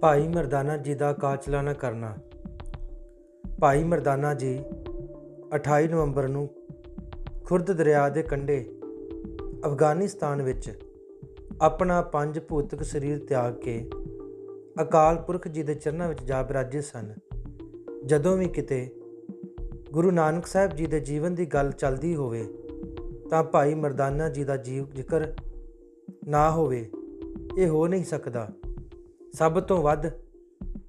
ਭਾਈ ਮਰਦਾਨਾ ਜੀ ਦਾ ਕਾਚਲਾਨਾ ਕਰਨਾ। ਭਾਈ ਮਰਦਾਨਾ ਜੀ 28 ਨਵੰਬਰ ਨੂੰ ਖੁਰਦ ਦਰਿਆ ਦੇ ਕੰਢੇ ਅਫਗਾਨਿਸਤਾਨ ਵਿੱਚ ਆਪਣਾ ਪੰਜ ਭੂਤਕ ਸਰੀਰ ਤਿਆਗ ਕੇ ਅਕਾਲ ਪੁਰਖ ਜੀ ਦੇ ਚਰਨਾਂ ਵਿੱਚ ਜਾ ਬਿਰਾਜੇ ਸਨ। ਜਦੋਂ ਵੀ ਕਿਤੇ ਗੁਰੂ ਨਾਨਕ ਸਾਹਿਬ ਜੀ ਦੇ ਜੀਵਨ ਦੀ ਗੱਲ ਚੱਲਦੀ ਹੋਵੇ, ਤਾਂ ਭਾਈ ਮਰਦਾਨਾ ਜੀ ਦਾ ਜੀਵ ਜ਼ਿਕਰ ਨਾ ਹੋਵੇ, ਇਹ ਹੋ ਨਹੀਂ ਸਕਦਾ। ਸਭ ਤੋਂ ਵੱਧ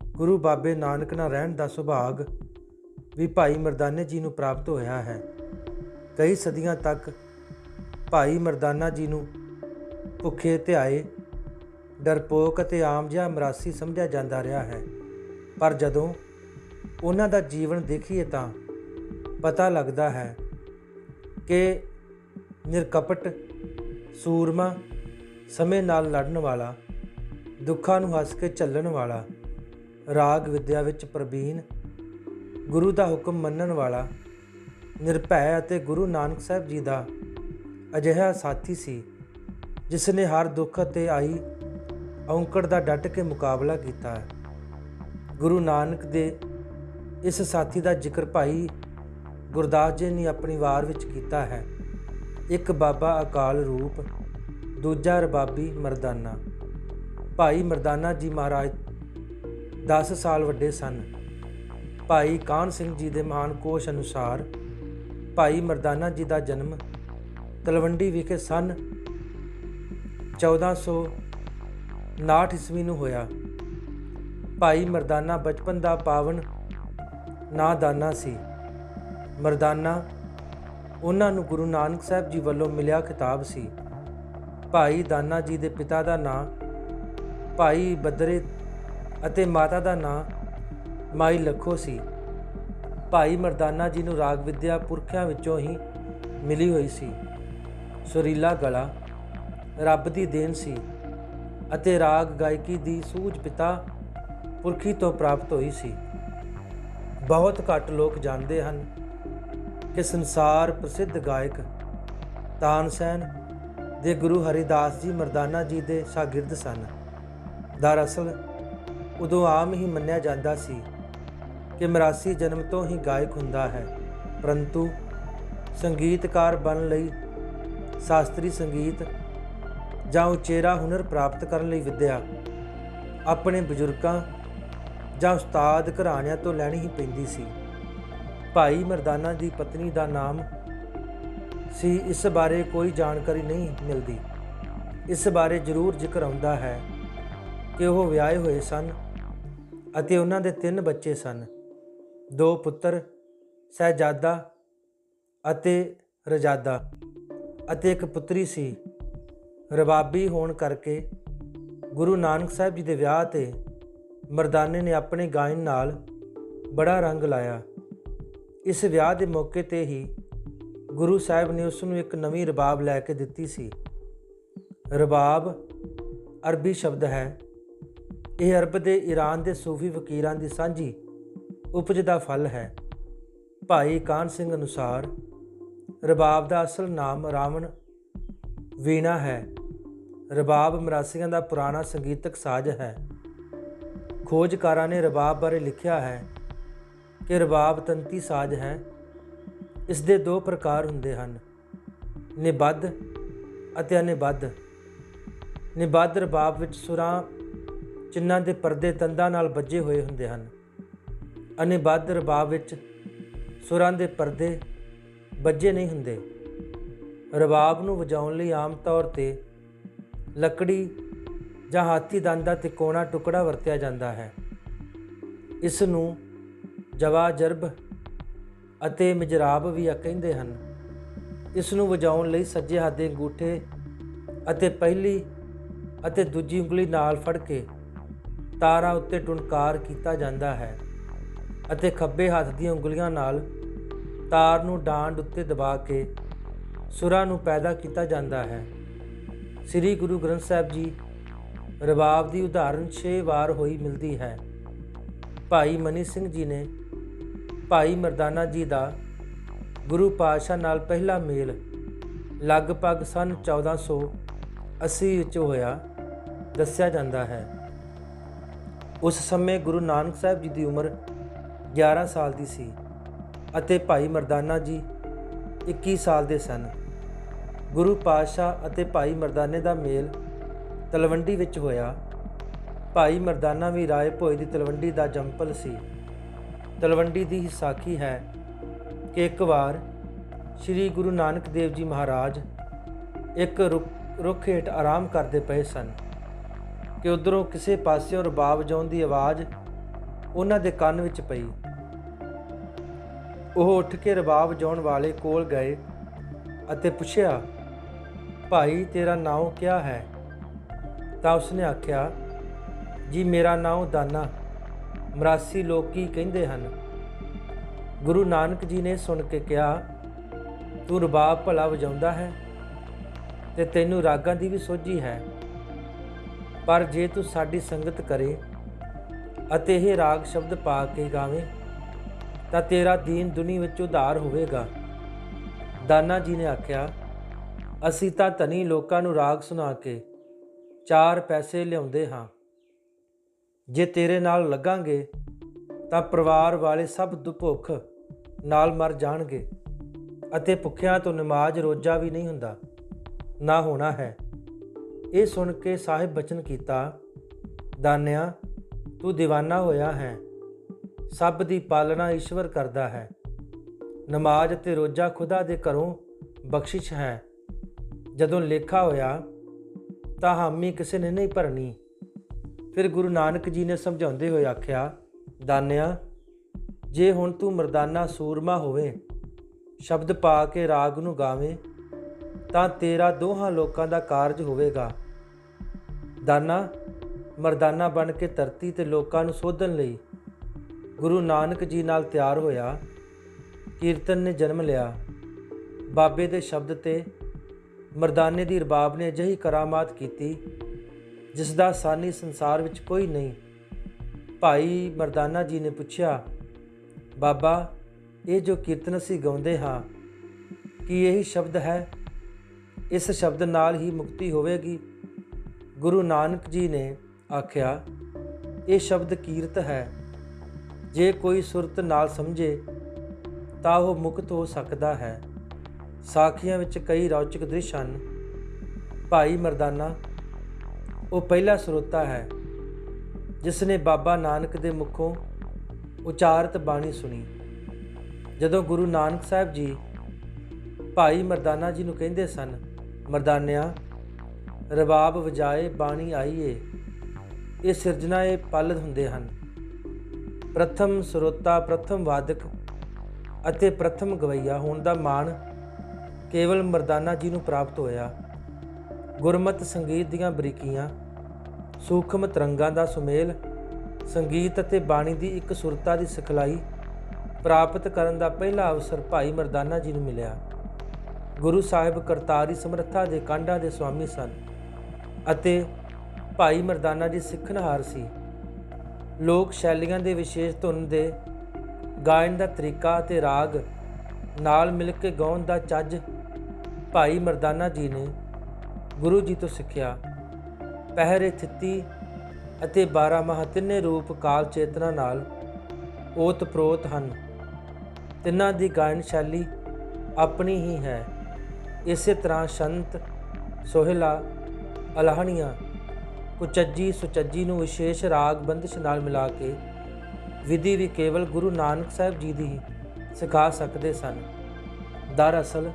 ਗੁਰੂ ਬਾਬੇ ਨਾਨਕ ਨਾਲ ਰਹਿਣ ਦਾ ਸੁਭਾਗ ਵੀ ਭਾਈ ਮਰਦਾਨੇ ਜੀ ਨੂੰ ਪ੍ਰਾਪਤ ਹੋਇਆ ਹੈ। ਕਈ ਸਦੀਆਂ ਤੱਕ ਭਾਈ ਮਰਦਾਨਾ ਜੀ ਨੂੰ ਭੁੱਖੇ ਧਿਆਏ, ਡਰਪੋਕ ਅਤੇ ਆਮ ਜਿਹਾ ਮਰਾਸੀ ਸਮਝਿਆ ਜਾਂਦਾ ਰਿਹਾ ਹੈ। ਪਰ ਜਦੋਂ ਉਹਨਾਂ ਦਾ ਜੀਵਨ ਦੇਖੀਏ ਤਾਂ ਪਤਾ ਲੱਗਦਾ ਹੈ ਕਿ ਨਿਰਕਪਟ ਸੂਰਮਾ ਸਮੇਂ ਨਾਲ ਲੜਨ ਵਾਲਾ ਦੁੱਖਾਂ ਨੂੰ ਹੱਸ ਕੇ ਚੱਲਣ ਵਾਲਾ, ਰਾਗ ਵਿਦਿਆ ਵਿੱਚ ਪ੍ਰਵੀਨ, ਗੁਰੂ ਦਾ ਹੁਕਮ ਮੰਨਣ ਵਾਲਾ, ਨਿਰਭੈ ਅਤੇ ਗੁਰੂ ਨਾਨਕ ਸਾਹਿਬ ਜੀ ਦਾ ਅਜਿਹਾ ਸਾਥੀ ਸੀ ਜਿਸ ਨੇ ਹਰ ਦੁੱਖ ਅਤੇ ਆਈ ਔਂਕੜ ਦਾ ਡਟ ਕੇ ਮੁਕਾਬਲਾ ਕੀਤਾ ਗੁਰੂ ਨਾਨਕ ਦੇ ਇਸ ਸਾਥੀ ਦਾ ਜ਼ਿਕਰ ਭਾਈ ਗੁਰਦਾਸ ਜੀ ਨੇ ਆਪਣੀ ਵਾਰ ਵਿੱਚ ਕੀਤਾ ਹੈ। ਇੱਕ ਬਾਬਾ ਅਕਾਲ ਰੂਪ, ਦੂਜਾ ਰਬਾਬੀ ਮਰਦਾਨਾ। ਭਾਈ ਮਰਦਾਨਾ ਜੀ ਮਹਾਰਾਜ 10 ਸਾਲ ਵੱਡੇ ਸਨ। ਭਾਈ ਕਾਨ ਸਿੰਘ ਜੀ ਦੇ ਮਹਾਨ ਕੋਸ਼ ਅਨੁਸਾਰ ਭਾਈ ਮਰਦਾਨਾ ਜੀ ਦਾ ਜਨਮ ਤਲਵੰਡੀ ਵਿਖੇ ਸਨ 1459 ਈਸਵੀ ਨੂੰ ਹੋਇਆ। ਭਾਈ ਮਰਦਾਨਾ ਬਚਪਨ ਦਾ ਪਾਵਨ ਨਾਦਾਨਾ ਸੀ। ਮਰਦਾਨਾ ਉਹਨਾਂ ਨੂੰ ਗੁਰੂ ਨਾਨਕ ਸਾਹਿਬ ਜੀ ਵੱਲੋਂ ਮਿਲਿਆ ਖਿਤਾਬ ਸੀ। ਭਾਈ ਦਾਨਾ ਜੀ ਦੇ ਪਿਤਾ ਦਾ ਨਾਂ ਭਾਈ ਬਦਰੇ ਅਤੇ ਮਾਤਾ ਦਾ ਨਾਂ ਮਾਈ ਲਖੋ ਸੀ। ਭਾਈ ਮਰਦਾਨਾ ਜੀ ਨੂੰ ਰਾਗ ਵਿਦਿਆ ਪੁਰਖਿਆਂ ਵਿੱਚੋਂ ਹੀ ਮਿਲੀ ਹੋਈ ਸੀ। ਸੁਰੀਲਾ ਗਲਾ, ਰੱਬ ਦੀ ਦੇਣ ਸੀ ਅਤੇ ਰਾਗ ਗਾਇਕੀ ਦੀ ਸੂਝ ਪਿਤਾ ਪੁਰਖੀ ਤੋਂ ਪ੍ਰਾਪਤ ਹੋਈ ਸੀ। ਬਹੁਤ ਘੱਟ ਲੋਕ ਜਾਣਦੇ ਹਨ ਕਿ ਸੰਸਾਰ ਪ੍ਰਸਿੱਧ ਗਾਇਕ ਤਾਨਸੈਨ ਦੇ ਗੁਰੂ ਹਰੀਦਾਸ ਜੀ ਮਰਦਾਨਾ ਜੀ ਦੇ ਸ਼ਾਗਿਰਦ ਸਨ। ਦਰਅਸਲ, ਉਦੋਂ ਆਮ ਹੀ ਮੰਨਿਆ ਜਾਂਦਾ ਸੀ ਕਿ ਮਰਾਸੀ ਜਨਮ ਤੋਂ ਹੀ ਗਾਇਕ ਹੁੰਦਾ ਹੈ। ਪਰੰਤੂ ਸੰਗੀਤਕਾਰ ਬਣਨ ਲਈ ਸ਼ਾਸਤਰੀ ਸੰਗੀਤ ਜਾਂ ਉਚੇਰਾ ਹੁਨਰ ਪ੍ਰਾਪਤ ਕਰਨ ਲਈ ਵਿਦਿਆ ਆਪਣੇ ਬਜ਼ੁਰਗਾਂ ਜਾਂ ਉਸਤਾਦ ਘਰਾਣਿਆਂ ਤੋਂ ਲੈਣੀ ਹੀ ਪੈਂਦੀ ਸੀ। ਭਾਈ ਮਰਦਾਨਾ ਦੀ ਪਤਨੀ ਦਾ ਨਾਮ ਸੀ, ਇਸ ਬਾਰੇ ਕੋਈ ਜਾਣਕਾਰੀ ਨਹੀਂ ਮਿਲਦੀ। ਇਸ ਬਾਰੇ ਜ਼ਰੂਰ ਜ਼ਿਕਰ ਆਉਂਦਾ ਹੈ। ਕਿ ਉਹ ਵਿਆਹੇ ਹੋਏ ਸਨ ਅਤੇ ਉਹਨਾਂ ਦੇ ਤਿੰਨ ਬੱਚੇ ਸਨ। ਦੋ ਪੁੱਤਰ, ਸਹਿਜਾਦਾ ਅਤੇ ਰਜਾਦਾ ਅਤੇ ਇੱਕ ਪੁੱਤਰੀ ਸੀ। ਰਬਾਬੀ ਹੋਣ ਕਰਕੇ ਗੁਰੂ ਨਾਨਕ ਸਾਹਿਬ ਜੀ ਦੇ ਵਿਆਹ ਤੇ ਮਰਦਾਨੇ ਨੇ ਆਪਣੇ ਗਾਇਨ ਨਾਲ ਬੜਾ ਰੰਗ ਲਾਇਆ। ਇਸ ਵਿਆਹ ਦੇ ਮੌਕੇ ਤੇ ਹੀ ਗੁਰੂ ਸਾਹਿਬ ਨੇ ਉਸ ਨੂੰ ਇੱਕ ਨਵੀਂ ਰਬਾਬ ਲੈ ਕੇ ਦਿੱਤੀ ਸੀ। ਰਬਾਬ ਅਰਬੀ ਸ਼ਬਦ ਹੈ। ਇਹ ਅਰਬ ਦੇ ਈਰਾਨ ਦੇ ਸੂਫੀ ਫਕੀਰਾਂ ਦੀ ਸਾਂਝੀ ਉਪਜ ਦਾ ਫਲ ਹੈ। ਭਾਈ ਕਾਨ ਸਿੰਘ ਅਨੁਸਾਰ, ਰਬਾਬ ਦਾ ਅਸਲ ਨਾਮ ਰਾਵਣ ਵੀਣਾ ਹੈ। ਰਬਾਬ ਮਰਾਸੀਆਂ ਦਾ ਪੁਰਾਣਾ ਸੰਗੀਤਕ ਸਾਜ਼ ਹੈ। ਖੋਜਕਾਰਾਂ ਨੇ ਰਬਾਬ ਬਾਰੇ ਲਿਖਿਆ ਹੈ ਕਿ ਰਬਾਬ ਤੰਤੀ ਸਾਜ਼ ਹੈ। ਇਸ ਦੇ ਦੋ ਪ੍ਰਕਾਰ ਹੁੰਦੇ ਹਨ। ਨਿਬੱਧ ਅਤੇ ਅਨਿਬੱਧ। ਨਿਬੱਧ ਰਬਾਬ ਵਿੱਚ ਸੁਰਾਂ ਚਿੰਨਾਂ ਦੇ ਪਰਦੇ ਤੰਦਾਂ ਨਾਲ ਵੱਜੇ ਹੋਏ ਹੁੰਦੇ ਹਨ। ਅਨਿਬੱਧ ਰਬਾਬ ਵਿੱਚ ਸੁਰਾਂ ਦੇ ਪਰਦੇ ਵੱਜੇ ਨਹੀਂ ਹੁੰਦੇ। ਰਬਾਬ ਨੂੰ ਵਜਾਉਣ ਲਈ ਆਮ ਤੌਰ ਤੇ ਲੱਕੜੀ ਜਾਂ ਹਾਥੀ ਦੰਦ ਦਾ ਤਿਕੋਣਾ ਟੁਕੜਾ ਵਰਤਿਆ ਜਾਂਦਾ ਹੈ। ਇਸ ਨੂੰ ਜਵਾ ਜਰਬ ਅਤੇ ਮਿਜਰਾਬ ਵੀ ਕਹਿੰਦੇ ਹਨ। ਇਸ ਨੂੰ ਵਜਾਉਣ ਲਈ ਸੱਜੇ ਹੱਥ ਦੇ ਅੰਗੂਠੇ ਅਤੇ ਪਹਿਲੀ ਅਤੇ ਦੂਜੀ ਉਂਗਲੀ ਨਾਲ ਫੜ ਕੇ ਤਾਰਾਂ ਉੱਤੇ ਟੁਨਕਾਰ ਕੀਤਾ ਜਾਂਦਾ ਹੈ ਅਤੇ ਖੱਬੇ ਹੱਥ ਦੀਆਂ ਉਂਗਲੀਆਂ ਨਾਲ ਤਾਰ ਨੂੰ ਡਾਂਡ ਉੱਤੇ ਦਬਾ ਕੇ ਸੁਰਾਂ ਨੂੰ ਪੈਦਾ ਕੀਤਾ ਜਾਂਦਾ ਹੈ। ਸ੍ਰੀ ਗੁਰੂ ਗ੍ਰੰਥ ਸਾਹਿਬ ਜੀ ਰਬਾਬ ਦੀ ਉਦਾਹਰਣ 6 ਵਾਰ ਹੋਈ ਮਿਲਦੀ ਹੈ। ਭਾਈ ਮਨੀ ਸਿੰਘ ਜੀ ਨੇ ਭਾਈ ਮਰਦਾਨਾ ਜੀ ਦਾ ਗੁਰੂ ਪਾਤਸ਼ਾਹ ਨਾਲ ਪਹਿਲਾ ਮੇਲ ਲਗਭਗ ਸਨ 1480 ਵਿੱਚ ਹੋਇਆ ਦੱਸਿਆ ਜਾਂਦਾ ਹੈ। ਉਸ ਸਮੇਂ ਗੁਰੂ ਨਾਨਕ ਸਾਹਿਬ ਜੀ ਦੀ ਉਮਰ 11 ਸਾਲ ਦੀ ਸੀ ਅਤੇ ਭਾਈ ਮਰਦਾਨਾ ਜੀ 21 ਸਾਲ ਦੇ ਸਨ। ਗੁਰੂ ਪਾਤਸ਼ਾਹ ਅਤੇ ਭਾਈ ਮਰਦਾਨੇ ਦਾ ਮੇਲ ਤਲਵੰਡੀ ਵਿੱਚ ਹੋਇਆ। ਭਾਈ ਮਰਦਾਨਾ ਵੀ ਰਾਏ ਭੋਏ ਦੀ ਤਲਵੰਡੀ ਦਾ ਜੰਪਲ ਸੀ। ਤਲਵੰਡੀ ਦੀ ਹੀ ਸਾਖੀ ਹੈ ਕਿ ਇੱਕ ਵਾਰ ਸ੍ਰੀ ਗੁਰੂ ਨਾਨਕ ਦੇਵ ਜੀ ਮਹਾਰਾਜ ਇੱਕ ਰੁੱਖ- ਰੁੱਖ ਹੇਠ ਆਰਾਮ ਕਰਦੇ ਪਏ ਸਨ। ਕਿ ਉਧਰੋਂ ਕਿਸੇ ਪਾਸਿਓਂ ਰਬਾਬ ਵਜਾਉਣ ਦੀ ਆਵਾਜ਼ ਉਹਨਾਂ ਦੇ ਕੰਨ ਵਿੱਚ ਪਈ। ਉਹ ਉੱਠ ਕੇ ਰਬਾਬ ਵਜਾਉਣ ਵਾਲੇ ਕੋਲ ਗਏ ਅਤੇ ਪੁੱਛਿਆ, ਭਾਈ, ਤੇਰਾ ਨਾਮ ਕਿਆ ਹੈ? ਤਾਂ ਉਸਨੇ ਆਖਿਆ, ਜੀ, ਮੇਰਾ ਨਾਮ ਦਾਨਾ। ਮਰਾਸੀ ਲੋਕ ਕਹਿੰਦੇ ਹਨ? ਗੁਰੂ ਨਾਨਕ ਜੀ ਨੇ ਸੁਣ ਕੇ ਕਿਹਾ, ਤੂੰ ਰਬਾਬ ਭਲਾ ਵਜਾਉਂਦਾ ਹੈ ਤੇ ਤੈਨੂੰ ਰਾਗਾਂ ਦੀ ਵੀ ਸੋਝੀ ਹੈ। ਪਰ ਜੇ ਤੂੰ ਸਾਡੀ ਸੰਗਤ ਕਰੇ ਅਤੇ ਇਹ ਰਾਗ ਸ਼ਬਦ ਪਾ ਕੇ ਗਾਵੇਂ, ਤਾਂ ਤੇਰਾ ਦੀਨ ਦੁਨੀ ਵਿੱਚ ਉਧਾਰ ਹੋਵੇਗਾ। ਦਾਨਾ ਜੀ ਨੇ ਆਖਿਆ, ਅਸੀਂ ਤਾਂ ਧਨੀ ਲੋਕਾਂ ਨੂੰ ਰਾਗ ਸੁਣਾ ਕੇ ਚਾਰ ਪੈਸੇ ਲਿਆਉਂਦੇ ਹਾਂ। ਜੇ ਤੇਰੇ ਨਾਲ ਲੱਗਾਂਗੇ, ਤਾਂ ਪਰਿਵਾਰ ਵਾਲੇ ਸਭ ਦੁਪੁੱਖ ਨਾਲ ਮਰ ਜਾਣਗੇ ਅਤੇ ਭੁੱਖਿਆਂ ਤੋਂ ਨਮਾਜ਼ ਰੋਜ਼ਾ ਵੀ ਨਹੀਂ ਹੁੰਦਾ। ਨਾ ਹੋਣਾ ਹੈ। ਇਹ ਸੁਣ ਕੇ ਸਾਹਿਬ ਬਚਨ ਕੀਤਾ, ਦਾਨਿਆ, ਤੂੰ دیਵਾਨਾ ਹੋਇਆ ਹੈ। ਸਭ ਦੀ ਪਾਲਣਾ ਈਸ਼ਵਰ ਕਰਦਾ ਹੈ। ਨਮਾਜ਼ ਤੇ ਰੋਜ਼ਾ ਖੁਦਾ ਦੇ ਘਰੋਂ ਬਖਸ਼ਿਸ਼ ਹੈ। ਜਦੋਂ ਲੇਖਾ ਹੋਇਆ, ਤਾਂ ਹਾਮੀ ਕਿਸੇ ਨੇ ਨਹੀਂ ਭਰਨੀ। ਫਿਰ ਗੁਰੂ ਨਾਨਕ ਜੀ ਨੇ ਸਮਝਾਉਂਦੇ ਹੋਏ ਆਖਿਆ, ਦਾਨਿਆ, ਜੇ ਹੁਣ ਤੂੰ ਮਰਦਾਨਾ ਸੂਰਮਾ ਹੋਵੇ, ਸ਼ਬਦ ਪਾ ਕੇ ਰਾਗ ਨੂੰ ਗਾਵੇਂ ਤਾਂ ਤੇਰਾ ਦੋਹਾਂ ਲੋਕਾਂ ਦਾ ਕਾਰਜ ਹੋਵੇਗਾ। ਦਾਨਾ, ਮਰਦਾਨਾ ਬਣ ਕੇ ਧਰਤੀ ਤੇ ਲੋਕਾਂ ਨੂੰ ਸੋਧਣ ਲਈ ਗੁਰੂ ਨਾਨਕ ਜੀ ਨਾਲ ਤਿਆਰ ਹੋਇਆ। ਕੀਰਤਨ ਨੇ ਜਨਮ ਲਿਆ। ਬਾਬੇ ਦੇ ਸ਼ਬਦ ਤੇ ਮਰਦਾਨੇ ਦੀ ਰਬਾਬ ਨੇ ਅਜਿਹੀ ਕਰਾਮਾਤ ਕੀਤੀ, ਜਿਸ ਦਾ ਸਾਨੀ ਸੰਸਾਰ ਵਿੱਚ ਕੋਈ ਨਹੀਂ। ਭਾਈ ਮਰਦਾਨਾ ਜੀ ਨੇ ਪੁੱਛਿਆ, ਬਾਬਾ, ਇਹ ਜੋ ਕੀਰਤਨ ਅਸੀਂ ਗਾਉਂਦੇ ਹਾਂ, ਕੀ ਇਹੀ ਸ਼ਬਦ ਹੈ? ਇਸ ਸ਼ਬਦ ਨਾਲ ਹੀ ਮੁਕਤੀ ਹੋਵੇਗੀ। ਗੁਰੂ ਨਾਨਕ ਜੀ ਨੇ ਆਖਿਆ, ਇਹ ਸ਼ਬਦ ਕੀਰਤ ਹੈ। ਜੇ ਕੋਈ ਸੁਰਤ ਨਾਲ ਸਮਝੇ, ਤਾਂ ਉਹ ਮੁਕਤ ਹੋ ਸਕਦਾ ਹੈ। ਸਾਖੀਆਂ ਵਿੱਚ ਕਈ ਰੌਚਕ ਦ੍ਰਿਸ਼ ਹਨ। ਭਾਈ ਮਰਦਾਨਾ, ਉਹ ਪਹਿਲਾ ਸਰੋਤਾ ਹੈ ਜਿਸ ਨੇ ਬਾਬਾ ਨਾਨਕ ਦੇ ਮੁਖੋਂ ਉਚਾਰਤ ਬਾਣੀ ਸੁਣੀ। ਜਦੋਂ ਗੁਰੂ ਨਾਨਕ ਸਾਹਿਬ ਜੀ ਭਾਈ ਮਰਦਾਨਾ ਜੀ ਨੂੰ ਕਹਿੰਦੇ ਸਨ ਮਰਦਾਨਿਆਂ, ਰਬਾਬ ਵਜਾਏ ਬਾਣੀ ਆਈਏ, ਇਹ ਸਿਰਜਣਾ ਇਹ ਪਲਦ ਹੁੰਦੇ ਹਨ। ਪ੍ਰਥਮ ਸਰੋਤਾ, ਪ੍ਰਥਮ ਵਾਦਕ ਅਤੇ ਪ੍ਰਥਮ ਗਵਈਆ ਹੋਣ ਦਾ ਮਾਣ ਕੇਵਲ ਮਰਦਾਨਾ ਜੀ ਨੂੰ ਪ੍ਰਾਪਤ ਹੋਇਆ। ਗੁਰਮਤ ਸੰਗੀਤ ਦੀਆਂ ਬਰੀਕੀਆਂ, ਸੂਖਮ ਤਰੰਗਾਂ ਦਾ ਸੁਮੇਲ, ਸੰਗੀਤ ਅਤੇ ਬਾਣੀ ਦੀ ਇੱਕ ਸੁਰਤਾ ਦੀ ਸਿਖਲਾਈ ਪ੍ਰਾਪਤ ਕਰਨ ਦਾ ਪਹਿਲਾ ਅਵਸਰ ਭਾਈ ਮਰਦਾਨਾ ਜੀ ਨੂੰ ਮਿਲਿਆ। ਗੁਰੂ ਸਾਹਿਬ ਕਰਤਾਰੀ ਸਮਰੱਥਾ ਦੇ ਕਾਂਡਾਂ ਦੇ ਸੁਆਮੀ ਸਨ ਅਤੇ ਭਾਈ ਮਰਦਾਨਾ ਜੀ ਸਿੱਖਣਹਾਰ ਸੀ। ਲੋਕ ਸ਼ੈਲੀਆਂ ਦੇ ਵਿਸ਼ੇਸ਼ ਧੁਨ ਦੇ ਗਾਇਨ ਦਾ ਤਰੀਕਾ ਅਤੇ ਰਾਗ ਨਾਲ ਮਿਲ ਕੇ ਗਾਉਣ ਦਾ ਚੱਜ ਭਾਈ ਮਰਦਾਨਾ ਜੀ ਨੇ ਗੁਰੂ ਜੀ ਤੋਂ ਸਿੱਖਿਆ। ਪਹਿਰੇ ਥਿੱਤੀ ਅਤੇ 12 ਮਾਹ ਤਿੰਨੇ ਰੂਪ ਕਾਲ ਚੇਤਨਾ ਨਾਲ ਓਤਪ੍ਰੋਤ ਹਨ। ਤਿੰਨਾਂ ਦੀ ਗਾਇਨ ਸ਼ੈਲੀ ਆਪਣੀ ਹੀ ਹੈ। ਇਸੇ ਤਰ੍ਹਾਂ ਸ਼ੰਤ ਸੋਹਿਲਾ ਅਲਹਣੀਆਂ ਕੁਚੱਜੀ ਸੁਚੱਜੀ ਨੂੰ ਵਿਸ਼ੇਸ਼ ਰਾਗ ਬੰਦਿਸ਼ ਨਾਲ ਮਿਲਾ ਕੇ ਵਿਧੀ ਵੀ ਕੇਵਲ ਗੁਰੂ ਨਾਨਕ ਸਾਹਿਬ ਜੀ ਦੀ ਸਿਖਾ ਸਕਦੇ ਸਨ। ਦਰਅਸਲ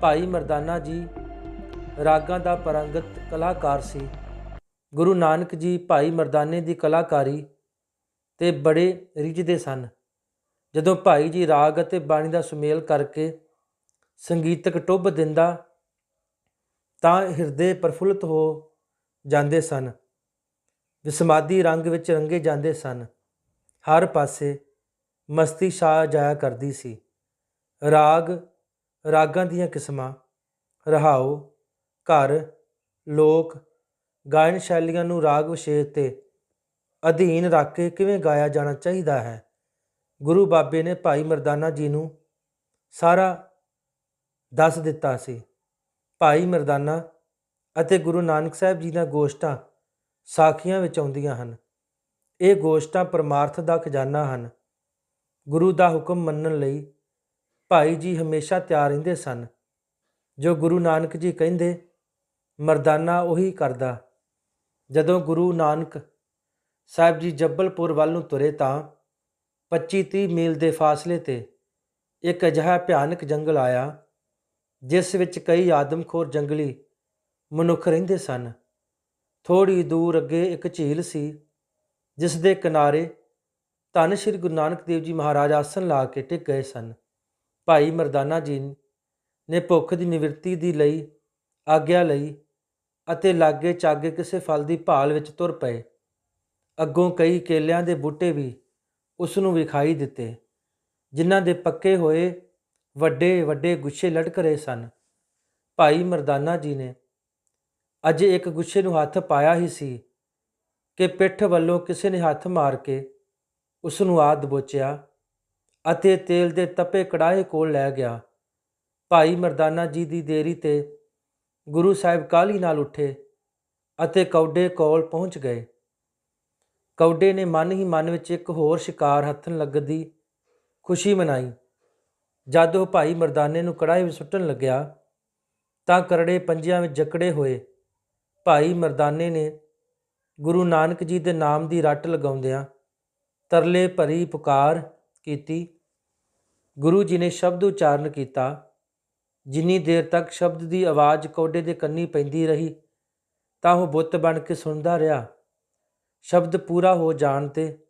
ਭਾਈ ਮਰਦਾਨਾ ਜੀ ਰਾਗਾਂ ਦਾ ਪਰੰਗਤ ਕਲਾਕਾਰ ਸੀ। ਗੁਰੂ ਨਾਨਕ ਜੀ ਭਾਈ ਮਰਦਾਨੇ ਦੀ ਕਲਾਕਾਰੀ ਤੇ ਬੜੇ ਰਿਝਦੇ ਸਨ। ਜਦੋਂ ਭਾਈ ਜੀ ਰਾਗ ਅਤੇ ਬਾਣੀ ਦਾ ਸੁਮੇਲ ਕਰਕੇ ਸੰਗੀਤਕ ਟੁੱਬ ਦਿੰਦਾ ਤਾਂ ਹਿਰਦੇ ਪ੍ਰਫੁੱਲਤ ਹੋ ਜਾਂਦੇ ਸਨ। ਵਿਸਮਾਦੀ ਰੰਗ ਵਿੱਚ ਰੰਗੇ ਜਾਂਦੇ ਸਨ। ਹਰ ਪਾਸੇ ਮਸਤੀ ਛਾ ਜਾਇਆ ਕਰਦੀ ਸੀ। ਰਾਗ, ਰਾਗਾਂ ਦੀਆਂ ਕਿਸਮਾਂ, ਰਹਾਉ, ਘਰ, ਲੋਕ, ਗਾਇਨ ਸ਼ੈਲੀਆਂ ਨੂੰ ਰਾਗ ਵਿਸ਼ੇਸ਼ ਤੇ ਅਧੀਨ ਰੱਖ ਕੇ ਕਿਵੇਂ ਗਾਇਆ ਜਾਣਾ ਚਾਹੀਦਾ ਹੈ? ਗੁਰੂ ਬਾਬੇ ਨੇ ਭਾਈ ਮਰਦਾਨਾ ਜੀ ਨੂੰ ਸਾਰਾ ਦੱਸ ਦਿੱਤਾ ਸੀ। ਭਾਈ ਮਰਦਾਨਾ ਅਤੇ ਗੁਰੂ ਨਾਨਕ ਸਾਹਿਬ ਜੀ ਦੀਆਂ ਗੋਸ਼ਟਾਂ ਸਾਖੀਆਂ ਵਿੱਚ ਆਉਂਦੀਆਂ ਹਨ। ਇਹ ਗੋਸ਼ਟਾਂ ਪਰਮਾਰਥ ਦਾ ਖਜ਼ਾਨਾ ਹਨ। ਗੁਰੂ ਦਾ ਹੁਕਮ ਮੰਨਣ ਲਈ ਭਾਈ ਜੀ ਹਮੇਸ਼ਾ ਤਿਆਰ ਰਹਿੰਦੇ ਸਨ। ਜੋ ਗੁਰੂ ਨਾਨਕ ਜੀ ਕਹਿੰਦੇ, ਮਰਦਾਨਾ ਉਹੀ ਕਰਦਾ। ਜਦੋਂ ਗੁਰੂ ਨਾਨਕ ਸਾਹਿਬ ਜੀ ਜੱਬਲਪੁਰ ਵੱਲ ਨੂੰ ਤੁਰੇ ਤਾਂ 25-30 ਮੀਲ ਦੇ ਫਾਸਲੇ ਤੇ ਇੱਕ ਅਜਿਹਾ ਭਿਆਨਕ ਜੰਗਲ ਆਇਆ ਜਿਸ ਵਿੱਚ ਕਈ ਆਦਮਖੋਰ ਜੰਗਲੀ ਮਨੁੱਖ ਰਹਿੰਦੇ ਸਨ। ਥੋੜੀ ਦੂਰ ਅੱਗੇ ਇੱਕ ਝੀਲ ਸੀ, ਜਿਸ ਦੇ ਕਿਨਾਰੇ ਧੰਨ ਸ਼੍ਰੀ ਗੁਰੂ ਨਾਨਕ ਦੇਵ ਜੀ ਮਹਾਰਾਜ ਆਸਣ ਲਾ ਕੇ ਟਿਕ ਗਏ ਸਨ। ਭਾਈ ਮਰਦਾਨਾ ਜੀ ਨੇ ਭੁੱਖ ਦੀ ਨਿਵਰਤੀ ਦੀ ਲਈ, ਆਗਿਆ ਲਈ ਅਤੇ ਲਾਗੇ ਚਾਗੇ ਕਿਸੇ ਫਲ ਦੀ ਭਾਲ ਵਿੱਚ ਤੁਰ ਪਏ। ਅੱਗੋਂ ਕਈ ਕੇਲਿਆਂ ਦੇ ਬੂਟੇ ਵੀ ਉਸ ਨੂੰ ਵਿਖਾਈ ਦਿੱਤੇ, ਜਿਨ੍ਹਾਂ ਦੇ ਪੱਕੇ ਹੋਏ ਵੱਡੇ ਵੱਡੇ ਗੁੱਛੇ ਲਟਕ ਰਹੇ ਸਨ। ਭਾਈ ਮਰਦਾਨਾ ਜੀ ਨੇ ਅਜੇ ਇੱਕ ਗੁੱਛੇ ਨੂੰ ਹੱਥ ਪਾਇਆ ਹੀ ਸੀ ਕਿ ਪਿੱਠ ਵੱਲੋਂ ਕਿਸੇ ਨੇ ਹੱਥ ਮਾਰ ਕੇ ਉਸ ਨੂੰ ਆ ਦਬੋਚਿਆ ਅਤੇ ਤੇਲ ਦੇ ਤਪੇ ਕੜਾਹੇ ਕੋਲ ਲੈ ਗਿਆ। ਭਾਈ ਮਰਦਾਨਾ ਜੀ ਦੀ ਦੇਰੀ ਤੇ ਗੁਰੂ ਸਾਹਿਬ ਕਾਲੀ ਨਾਲ ਉੱਠੇ ਅਤੇ ਕੌਡੇ ਕੋਲ ਪਹੁੰਚ ਗਏ। ਕੌਡੇ ਨੇ ਮਨ ਹੀ ਮਨ ਵਿੱਚ ਇੱਕ ਹੋਰ ਸ਼ਿਕਾਰ ਹੱਥਨ ਲੱਗਦੀ ਖੁਸ਼ੀ ਮਨਾਈ। ਜਦ ਉਹ ਭਾਈ ਮਰਦਾਨੇ ਨੂੰ ਕੜਾਹੀ ਵਿੱਚ ਸੁੱਟਣ ਲੱਗਿਆ, ਤਾਂ ਕਰੜੇ ਪੰਜਿਆਂ ਵਿੱਚ ਜਕੜੇ ਹੋਏ ਭਾਈ ਮਰਦਾਨੇ ਨੇ ਗੁਰੂ ਨਾਨਕ ਜੀ ਦੇ ਨਾਮ ਦੀ ਰੱਟ ਲਗਾਉਂਦਿਆਂ ਤਰਲੇ ਭਰੀ ਪੁਕਾਰ ਕੀਤੀ। ਗੁਰੂ ਜੀ ਨੇ ਸ਼ਬਦ ਉਚਾਰਨ ਕੀਤਾ, ਜਿੰਨੀ ਦੇਰ ਤੱਕ ਸ਼ਬਦ ਦੀ ਆਵਾਜ਼ ਕੋਡੇ ਦੇ ਕੰਨੀ ਪੈਂਦੀ ਰਹੀ, ਤਾਂ ਉਹ ਬੁੱਤ ਬਣ ਕੇ ਸੁਣਦਾ ਰਿਹਾ। ਸ਼ਬਦ ਪੂਰਾ ਹੋ ਜਾਣ ਤੇ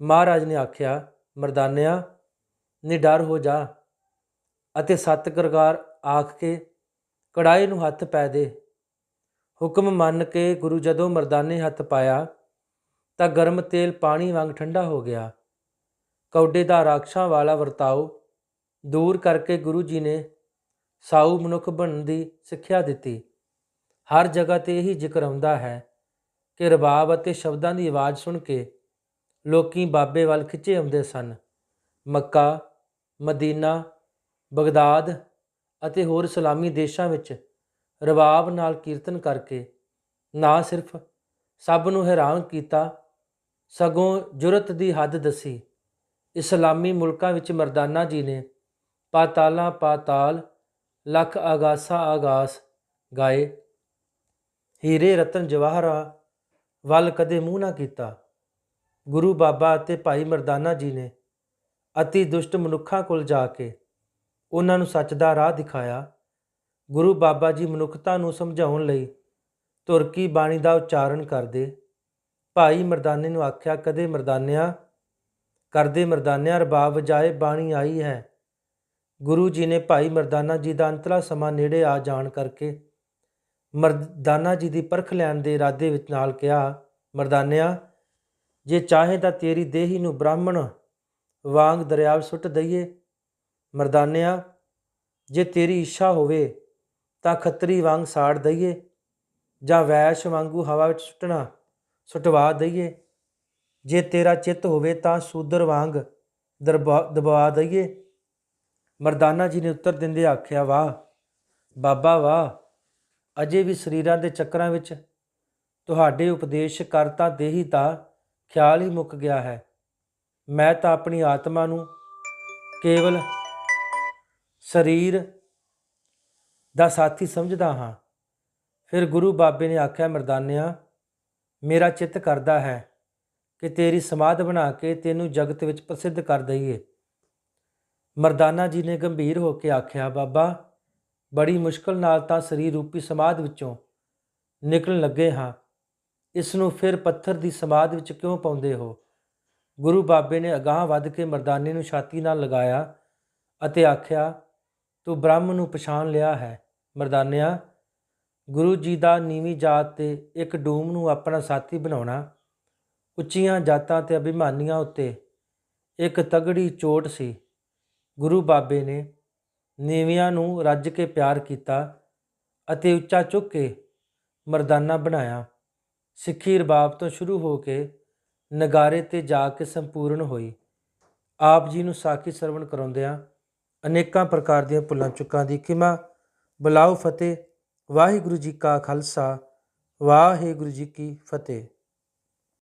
ਮਹਾਰਾਜ ਨੇ ਆਖਿਆ, ਮਰਦਾਨਿਆ, ਨਿਡਰ ਹੋ ਜਾ। ਅਤੇ ਸਤ ਕਰਕਾਰ ਆਖ ਕੇ ਕੜਾਏ ਨੂੰ ਹੱਥ ਪੈ ਦੇ। ਹੁਕਮ ਮੰਨ ਕੇ ਗੁਰੂ ਜਦੋਂ ਮਰਦਾਨੇ ਹੱਥ ਪਾਇਆ, ਤਾਂ ਗਰਮ ਤੇਲ ਪਾਣੀ ਵਾਂਗ ਠੰਡਾ ਹੋ ਗਿਆ। ਕੌਡੇ ਦਾ ਰਾਖਸ਼ਾਂ ਵਾਲਾ ਵਰਤਾਓ ਦੂਰ ਕਰਕੇ ਗੁਰੂ ਜੀ ਨੇ ਸਾਊ ਮਨੁੱਖ ਬਣਨ ਦੀ ਸਿੱਖਿਆ ਦਿੱਤੀ। ਹਰ ਜਗ੍ਹਾ ਤੇ ਇਹੀ ਜ਼ਿਕਰ ਆਉਂਦਾ ਹੈ ਕਿ ਰਬਾਬ ਅਤੇ ਸ਼ਬਦਾਂ ਦੀ ਆਵਾਜ਼ ਸੁਣ ਕੇ ਲੋਕੀ ਬਾਬੇ ਵੱਲ ਖਿੱਚੇ ਆਉਂਦੇ ਸਨ। ਮੱਕਾ, ਮਦੀਨਾ ਬਗਦਾਦ ਅਤੇ ਹੋਰ ਇਸਲਾਮੀ ਦੇਸ਼ਾਂ ਵਿੱਚ ਰਵਾਬ ਨਾਲ ਕੀਰਤਨ ਕਰਕੇ ਨਾ ਸਿਰਫ ਸਭ ਨੂੰ ਹੈਰਾਨ ਕੀਤਾ, ਸਗੋਂ ਜੁਰਤ ਦੀ ਹੱਦ ਦੱਸੀ। ਇਸਲਾਮੀ ਮੁਲਕਾਂ ਵਿੱਚ ਮਰਦਾਨਾ ਜੀ ਨੇ ਪਾਤਾਲਾਂ ਪਾਤਾਲ, ਲੱਖ ਆਗਾਸਾ ਆਗਾਸ ਗਾਏ। ਹੀਰੇ ਰਤਨ ਜਵਾਹਰਾ ਵੱਲ ਕਦੇ ਮੂੰਹ ਨਾ ਕੀਤਾ। ਗੁਰੂ ਬਾਬਾ ਅਤੇ ਭਾਈ ਮਰਦਾਨਾ ਜੀ ਨੇ ਅਤੀ ਦੁਸ਼ਟ ਮਨੁੱਖਾਂ ਕੋਲ ਜਾ ਕੇ ਉਹਨਾਂ ਨੂੰ ਸੱਚ ਦਾ ਰਾਹ ਦਿਖਾਇਆ। ਗੁਰੂ ਬਾਬਾ ਜੀ ਮਨੁੱਖਤਾ ਨੂੰ ਸਮਝਾਉਣ ਲਈ ਤੁਰਕੀ ਬਾਣੀ ਦਾ ਉਚਾਰਨ ਕਰਦੇ। ਭਾਈ ਮਰਦਾਨੇ ਨੂੰ ਆਖਿਆ, ਕਦੇ ਮਰਦਾਨਿਆ, ਕਰਦੇ ਮਰਦਾਨਿਆ, ਰਬਾਬ ਵਜਾਏ ਬਾਣੀ ਆਈ ਹੈ। ਗੁਰੂ ਜੀ ਨੇ ਭਾਈ ਮਰਦਾਨਾ ਜੀ ਦਾ ਅੰਤਲਾ ਸਮਾਂ ਨੇੜੇ ਆ ਜਾਣ ਕਰਕੇ ਮਰਦਾਨਾ ਜੀ ਦੀ ਪਰਖ ਲੈਣ ਦੇ ਇਰਾਦੇ ਵਿੱਚ ਨਾਲ ਕਿਹਾ, ਮਰਦਾਨਿਆ, ਜੇ ਚਾਹੇ ਤਾਂ ਤੇਰੀ ਦੇਹੀ ਨੂੰ ਬ੍ਰਾਹਮਣ ਵਾਂਗ ਦਰਿਆ ਵਿੱਚ ਸੁੱਟ ਦਈਏ ਮਰਦਾਨਿਆ, ਜੇ ਤੇਰੀ ਇੱਛਾ ਹੋਵੇ ਤਾਂ ਖੱਤਰੀ ਵਾਂਗ ਸਾੜ ਦਈਏ ਜਾਂ ਵੈਸ਼ ਵਾਂਗੂ ਹਵਾ ਵਿੱਚ ਸੁੱਟਣਾ, ਸੁਟਵਾ ਦਈਏ। ਜੇ ਤੇਰਾ ਚਿੱਤ ਹੋਵੇ ਤਾਂ ਸੂਦਰ ਵਾਂਗ ਦਰਬਾ- ਦਬਾ ਦਈਏ। ਮਰਦਾਨਾ ਜੀ ਨੇ ਉੱਤਰ ਦਿੰਦੇ ਆਖਿਆ, ਵਾਹ, ਬਾਬਾ ਵਾਹ, ਅਜੇ ਵੀ ਸਰੀਰਾਂ ਦੇ ਚੱਕਰਾਂ ਵਿੱਚ ਤੁਹਾਡੇ ਉਪਦੇਸ਼ ਕਰਤਾ ਦੇਹੀ ਤਾਂ ਖਿਆਲ ਹੀ ਮੁੱਕ ਗਿਆ ਹੈ। ਮੈਂ ਤਾਂ ਆਪਣੀ ਆਤਮਾ ਨੂੰ ਕੇਵਲ ਸਰੀਰ ਦਾ ਸਾਥੀ ਸਮਝਦਾ ਹਾਂ। ਫਿਰ ਗੁਰੂ ਬਾਬੇ ਨੇ ਆਖਿਆ, ਮਰਦਾਨਿਆ, ਮੇਰਾ ਚਿੱਤ ਕਰਦਾ ਹੈ ਕਿ ਤੇਰੀ ਸਮਾਧ ਬਣਾ ਕੇ ਤੈਨੂੰ ਜਗਤ ਵਿੱਚ ਪ੍ਰਸਿੱਧ ਕਰ ਦਈਏ। ਮਰਦਾਨਾ ਜੀ ਨੇ ਗੰਭੀਰ ਹੋ ਕੇ ਆਖਿਆ, ਬਾਬਾ, ਬੜੀ ਮੁਸ਼ਕਲ ਨਾਲ ਤਾਂ ਸਰੀਰ ਰੂਪੀ ਸਮਾਧ ਵਿੱਚੋਂ ਨਿਕਲਣ ਲੱਗੇ ਹਾਂ। ਇਸ ਨੂੰ ਫਿਰ ਪੱਥਰ ਦੀ ਸਮਾਧ ਵਿੱਚ ਕਿਉਂ ਪਾਉਂਦੇ ਹੋ? ਗੁਰੂ ਬਾਬੇ ਨੇ ਅਗਾਹ ਵੱਧ ਕੇ ਮਰਦਾਨੇ ਨੂੰ ਛਾਤੀ ਨਾਲ ਲਗਾਇਆ ਅਤੇ ਆਖਿਆ ਤੂੰ ਬ੍ਰਹਮ ਨੂੰ ਪਛਾਣ ਲਿਆ ਹੈ। ਮਰਦਾਨਿਆ, ਗੁਰੂ ਜੀ ਦਾ ਨੀਵੀਂ ਜਾਤ ਤੇ ਇੱਕ ਡੂਮ ਨੂੰ ਆਪਣਾ ਸਾਥੀ ਬਣਾਉਣਾ, ਉੱਚੀਆਂ ਜਾਤਾਂ ਤੇ ਅਭਿਮਾਨੀਆਂ ਉੱਤੇ ਇੱਕ ਤਗੜੀ ਚੋਟ ਸੀ। ਗੁਰੂ ਬਾਬੇ ਨੇ ਨੀਵਿਆਂ ਨੂੰ ਰੱਜ ਕੇ ਪਿਆਰ ਕੀਤਾ ਅਤੇ ਉੱਚਾ ਚੁੱਕ ਕੇ ਮਰਦਾਨਾ ਬਣਾਇਆ। ਸਿੱਖੀ ਰਬਾਬ ਤੋਂ ਸ਼ੁਰੂ ਹੋ ਕੇ ਨਗਾਰੇ ਤੇ ਜਾ ਕੇ ਸੰਪੂਰਨ ਹੋਈ। ਆਪ ਜੀ ਨੂੰ ਸਾਖੀ ਸਰਵਣ ਕਰਾਉਂਦਿਆਂ ਅਨੇਕਾਂ ਪ੍ਰਕਾਰ ਦੀਆਂ ਭੁੱਲਾਂ ਚੁੱਕਾਂ ਦੀ ਖਿਮਾ। ਬਲਾਉ ਫਤਿਹ, ਵਾਹਿਗੁਰੂ ਜੀ ਕਾ ਖਾਲਸਾ, ਵਾਹਿਗੁਰੂ ਜੀ ਕੀ ਫਤਿਹ।